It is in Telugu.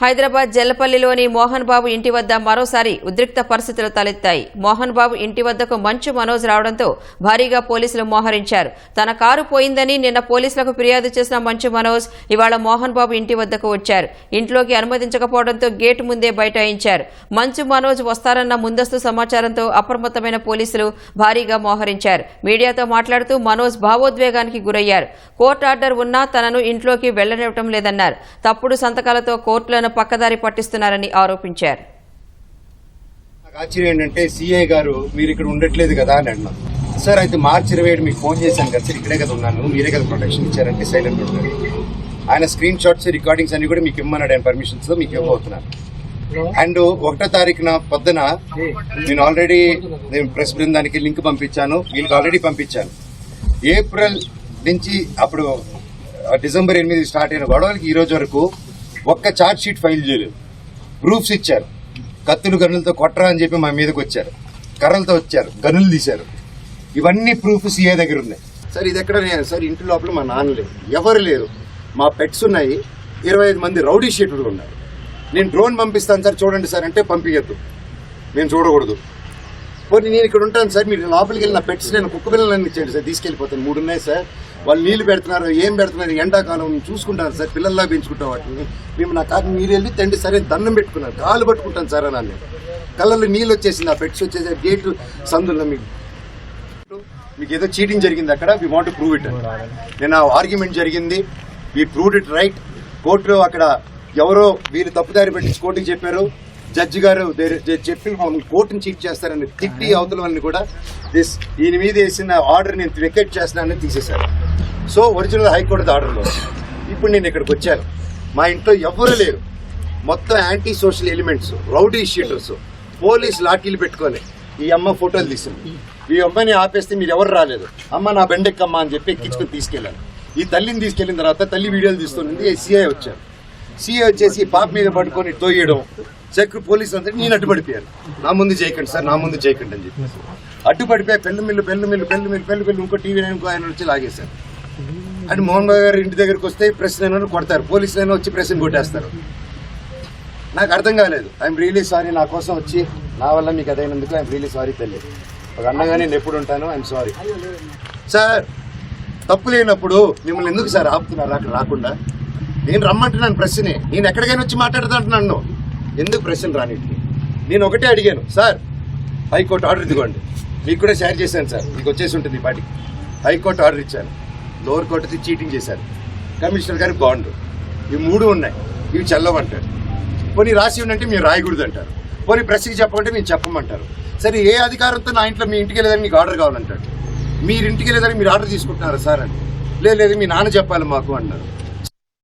హైదరాబాద్ జల్లపల్లిలోని మోహన్ బాబు ఇంటి వద్ద మరోసారి ఉద్రిక్త పరిస్థితులు తలెత్తాయి. మోహన్ బాబు ఇంటి వద్దకు మంచు మనోజ్ రావడంతో భారీగా పోలీసులు మోహరించారు. తన కారు పోయిందని నిన్న పోలీసులకు ఫిర్యాదు చేసిన మంచు మనోజ్ ఇవాళ మోహన్ బాబు ఇంటి వద్దకు వచ్చారు. ఇంట్లోకి అనుమతించకపోవడంతో గేటు ముందే బైఠాయించారు. మంచు మనోజ్ వస్తారన్న ముందస్తు సమాచారంతో అప్రమత్తమైన పోలీసులు భారీగా మోహరించారు. మీడియాతో మాట్లాడుతూ మనోజ్ భావోద్వేగానికి గురయ్యారు. కోర్టు ఆర్డర్ ఉన్నా తనను ఇంట్లోకి వెళ్ళనివ్వటం లేదన్నారు. తప్పుడు సంతకాలతో కోర్టులను పక్కదారి పట్టిస్తున్నారని ఆరోపించారు. నాకు ఆశ్చర్యం ఏంటంటే సిఐ గారు మీరు ఇక్కడ ఉండట్లేదు కదా అని అన్నాను సార్ అయితే మార్చి ఇరవై ఏడు మీకు ఫోన్ చేశాను కదా సార్ ఇక్కడే కదా ఉన్నాను మీరే కదా ప్రొటెక్షన్ ఇచ్చారంటే సైలెంట్ ఉంటారు ఆయన స్క్రీన్ షాట్స్ రికార్డింగ్స్ అన్ని కూడా మీకు ఇమ్మన్నాడు ఆయన పర్మిషన్స్లో మీకు ఇవ్వబోతున్నాను. అండ్ ఒకటో తారీఖున పొద్దున నేను ఆల్రెడీ నేను ప్రెస్ బృందానికి లింక్ పంపించాను వీళ్ళకి ఆల్రెడీ పంపించాను. ఏప్రిల్ నుంచి అప్పుడు డిసెంబర్ ఎనిమిది స్టార్ట్ అయిన గొడవలకి ఈ రోజు వరకు ఒక్క ఛార్జ్ షీట్ ఫైల్ చేయలేదు. ప్రూఫ్స్ ఇచ్చారు. కత్తులు గనులతో కొట్టరా అని చెప్పి మా మీదకి వచ్చారు. కర్రలతో వచ్చారు. గనులు తీశారు. ఇవన్నీ ప్రూఫ్ సీఏ దగ్గర ఉన్నాయి? సార్ ఇది ఎక్కడ లేదు సార్ ఇంటి లోపల మా నాన్న లేరు ఎవరు లేరు. మా పెట్స్ ఉన్నాయి. ఇరవై ఐదు మంది రౌడీ షీటర్లు ఉన్నారు. నేను డ్రోన్ పంపిస్తాను సార్. చూడండి సార్ అంటే పంపించద్దు. నేను చూడకూడదు. పోనీ నేను ఇక్కడ ఉంటాను సార్. మీరు లోపలికి వెళ్ళిన పెట్స్ నేను కుక్క పిల్లలన్నీ ఇచ్చేయండి సార్. తీసుకెళ్ళిపోతాను. మూడు ఉన్నాయి సార్. వాళ్ళు నీళ్ళు పెడుతున్నారు ఏం పెడుతున్నారు ఎండాకాలం చూసుకుంటాను సార్ పిల్లల్లా పెంచుకుంటాం వాటిని. మేము నా కాకి మీరు వెళ్ళి తండ్రి సరే దండం పెట్టుకున్నారు కాలు పట్టుకుంటాను సార్ అని నేను. కళ్ళల్లో నీళ్ళు వచ్చేసింది ఆ పెట్స్ వచ్చేసి గేట్లు సందుల్లో మీకు మీకు ఏదో చీటింగ్ జరిగింది అక్కడ వి వాంట్ ప్రూవ్ ఇట్ నేను ఆర్గ్యుమెంట్ జరిగింది వి ప్రూవ్ ఇట్ రైట్ కోర్టులో అక్కడ ఎవరో వీళ్ళు తప్పుదారి పెట్టి కోర్టుకి చెప్పారు. జడ్జి గారు they- they చెప్పి మమ్మల్ని కోర్టుని చీట్ చేస్తారని తిట్టి అవతల వాళ్ళని కూడా దిస్ దీని మీద వేసిన ఆర్డర్ నేను వికెట్ చేస్తున్నానని తీసేశారు. సో ఒరిజినల్ హైకోర్టు ఆర్డర్లో ఇప్పుడు నేను ఇక్కడికి వచ్చాను. మా ఇంట్లో ఎవరు లేరు. మొత్తం anti social elements rowdy sheeters police లాఠీలు పెట్టుకొని ఈ అమ్మ ఫోటోలు తీసింది. ఈ అమ్మాయిని ఆపేస్తే మీరు ఎవరు రాలేదు. అమ్మ నా బెండెక్కమ్మ అని చెప్పి ఎక్కించుకొని తీసుకెళ్ళాను. ఈ తల్లిని తీసుకెళ్ళిన తర్వాత తల్లి వీడియోలు తీస్తుంది సిఐ వచ్చారు. సిఐ వచ్చేసి పాప మీద పడుకొని తోయడం చెక్ పోలీసు అంతా నేను అడ్డుపడిపోయాను నా ముందు చేయకండి సార్ నా ముందు చేయకండి అని చెప్పి అడ్డుపడిపోయి పెళ్ళి మిల్లు పెళ్ళి మిల్లు పెళ్ళి మిల్లు పెళ్ళి మిల్లు ఇంకో టీవీ ఇంకో ఆయన వచ్చి లాగేశారు. అండ్ మోహన్ బాబు గారు ఇంటి దగ్గరికి వస్తే ప్రెస్ అయినా కొడతారు. పోలీసులు అయినా వచ్చి ప్రెస్ని కొట్టేస్తారు. నాకు అర్థం కాలేదు. ఐఎమ్ రియలీ సారీ నా కోసం వచ్చి నా వల్ల మీకు అదైనందుకు ఐఎమ్ రియలీ సారీ తల్లి ఒక అన్నగా నేను ఎప్పుడు ఉంటాను ఐఎమ్ సారీ సార్ తప్పు లేనప్పుడు మిమ్మల్ని ఎందుకు సార్ ఆపుతున్నారు? అక్కడ రాకుండా. నేను రమ్మంటున్నాను ప్రశ్నే నేను ఎక్కడికైనా వచ్చి మాట్లాడుతుంటున్నాను ఎందుకు ప్రశ్న రానిటి నేను ఒకటే అడిగాను సార్ హైకోర్టు ఆర్డర్ ఇదిగోండి. మీకు కూడా షేర్ చేశాను సార్. మీకు వచ్చేసి ఉంటుంది ఈ పాటికి హైకోర్టు ఆర్డర్ ఇచ్చాను. లోవర్ కోర్టు చీటింగ్ చేశారు. కమిషనర్ గారు బాండ్ ఇవి మూడు ఉన్నాయి. ఇవి చల్లవంటారు. పోనీ రాసి ఉండంటే మీరు రాయకూడదు అంటారు పోనీ ప్రెస్కి చెప్పమంటే మేము చెప్పమంటారు. సరే ఏ అధికారంతో నా ఇంట్లో మీ ఇంటికి వెళ్ళేదని మీకు ఆర్డర్ కావాలంటాడు మీరు ఇంటికి వెళ్ళేదని మీరు ఆర్డర్ తీసుకుంటున్నారా సార్ అని. లేదు లేదు మీ నాన్న చెప్పాలి మాకు అన్నారు.